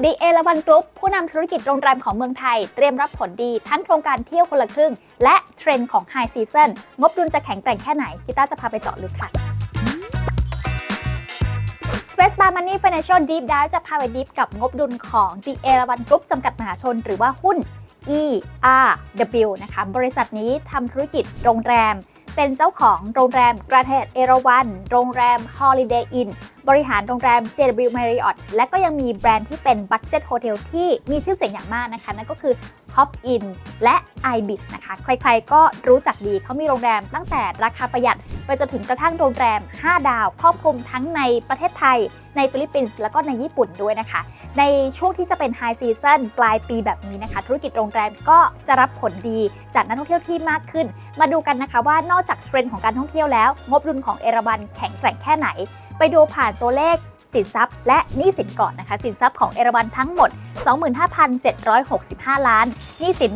The เอราวันกรุ๊ปผู้นำธุรกิจโรงแรมของเมืองไทย เตรียมรับผลดีทั้งโครงการเที่ยวคนละครึ่ง และเทรนด์ของ High Season งบดุลจะแข็งแกร่งแค่ไหนกีตาจะพาไปเจาะลึกค่ะ Space Bar Money Financial Deep Dive จะพาไปดิฟกับงบดุลของ The เอราวันกรุ๊ปจำกัดมหาชน หรือว่าหุ้น ERW นะคะ บริษัทนี้ทำธุรกิจโรงแรม เป็นเจ้าของโรงแรมกระเทศเอราวัน โรงแรม Holiday Inn บริหารโรงแรม JW Marriott และก็ยังมีแบรนด์ที่เป็นบัดเจ็ตโฮเทลที่มีชื่อเสียงอย่างมากนะคะ นั่นก็คือ Hop In และ Ibis นะคะ ใครๆก็รู้จักดีเขามีโรงแรมตั้งแต่ราคาประหยัด ไปจนถึงกระทั่งโรงแรม 5 ดาว ครอบคลุมทั้งในประเทศไทย ในฟิลิปปินส์แล้วก็ในญี่ปุ่นด้วยนะคะ ในช่วงที่จะเป็นไฮซีซันปลายปีแบบนี้นะคะ ธุรกิจโรงแรมก็จะรับผลดีจากนักท่องเที่ยวที่มากขึ้น มาดูกันนะคะว่านอกจากเทรนด์ของการท่องเที่ยวแล้ว งบดุลของเอราวันแข็งแกร่งแค่ไหน ไปดูผ่านตัวเลข สินทรัพย์ และหนี้สินก่อนนะคะ สินทรัพย์ของเอราวันทั้งหมด 25,765 ล้านหนี้สิน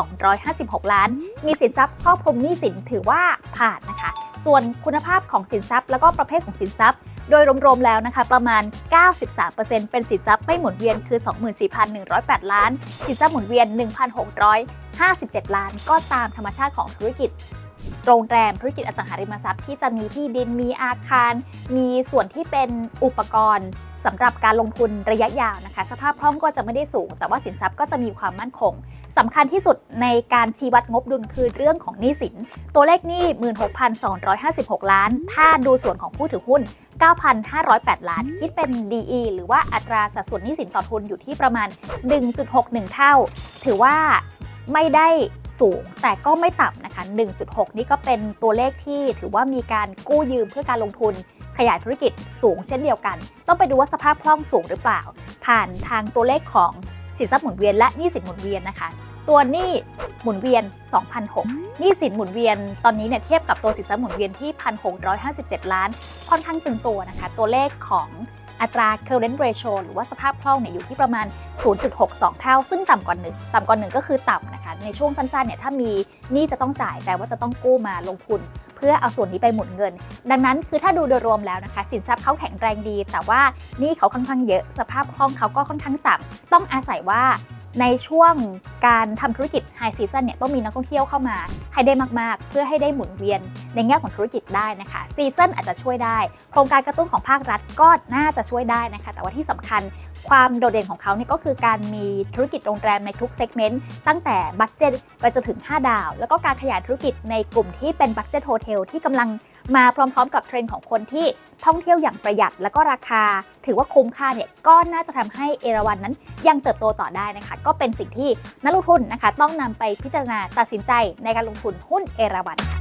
16,256 ล้าน มีสินทรัพย์ครอบคลุมหนี้สินถือว่าผ่านนะคะ ส่วนคุณภาพของสินทรัพย์ แล้วก็ประเภทของสินทรัพย์โดยรวมๆ แล้วนะคะประมาณ 93%เป็นสินทรัพย์ไม่หมุนเวียนคือ 24,108 ล้าน สินทรัพย์หมุนเวียน 1,657 ล้าน ก็ตามธรรมชาติของธุรกิจ โรงแรมธุรกิจอสังหาริมทรัพย์ที่จะมีที่ดินมีอาคาร มีส่วนที่เป็นอุปกรณ์สำหรับการลงทุนระยะยาวนะคะ สภาพคล่องก็จะไม่ได้สูง แต่ว่าสินทรัพย์ก็จะมีความมั่นคงสำคัญที่สุดในการชี้วัดงบดุลคือเรื่องของหนี้สิน ตัวเลขหนี้ 16,256 ล้าน ถ้าดูส่วนของผู้ถือหุ้น 9,508 ล้าน คิดเป็น DE หรือว่าอัตราสัดส่วนหนี้สินต่อทุนอยู่ที่ประมาณ 1.61 เท่า ถือว่า ไม่ได้สูงแต่ก็ไม่ต่ำนะคะ 1.6 นี่ก็เป็นตัวเลขที่ถือว่ามีการกู้ยืมเพื่อการลงทุนขยายธุรกิจสูงเช่นเดียวกัน ต้องไปดูว่าสภาพคล่องสูงหรือเปล่า ผ่านทางตัวเลขของสินทรัพย์หมุนเวียนและหนี้สินหมุนเวียนนะคะ ตัวหนี้หมุนเวียน 2,006หนี้สินหมุนเวียนตอนนี้เนี่ยเทียบกับตัวสินทรัพย์หมุนเวียนที่ 1,657 ล้าน ค่อนข้างตึงตัวนะคะ ตัวเลขของ อัตรา current ratio หรือว่าสภาพคล่องเนี่ยอยู่ที่ประมาณ 0.62 เท่า ซึ่งต่ำกว่าหนึ่งต่ำกว่าหนึ่งก็คือต่ำนะคะในช่วงสั้นๆเนี่ยถ้ามีหนี้จะต้องจ่ายแปลว่าจะต้องกู้มาลงทุน เพื่อเอาส่วนนี้ไปหมุนเงิน ดังนั้นคือถ้าดูโดยรวมแล้วนะคะ สินทรัพย์เขาแข็งแรงดี แต่ว่าหนี่เขาค่อนข้างเยอะ สภาพคล่องเขาก็ค่อนข้างต่ำต้องอาศัยว่า ในช่วงการทำธุรกิจไฮซีซันเนี่ยต้องมีนักท่องเที่ยวเข้ามาให้ได้มากๆ เพื่อให้ได้หมุนเวียนในแง่ของธุรกิจได้นะคะซีซันอาจจะช่วยได้ โครงการกระตุ้นของภาครัฐก็น่าจะช่วยได้นะคะ แต่ว่าที่สำคัญความโดดเด่นของเขาเนี่ยก็คือการมีธุรกิจโรงแรมในทุกเซกเมนต์ตั้งแต่บัตเจ็ตไปจนถึง 5 ดาว แล้วก็การขยายธุรกิจในกลุ่มที่เป็นบัตเจ็ตโฮเทลที่กำลัง มาพร้อมๆ กับเทรนด์ของคนที่ท่องเที่ยวอย่างประหยัดแล้วก็ราคา ถือว่าคุ้มค่าเนี่ยก็น่าจะทำให้เอราวันนั้นยังเติบโตต่อได้นะคะ ก็เป็นสิ่งที่นักลงทุนนะคะ ต้องนำไปพิจารณาตัดสินใจในการลงทุนหุ้นเอราวันค่ะ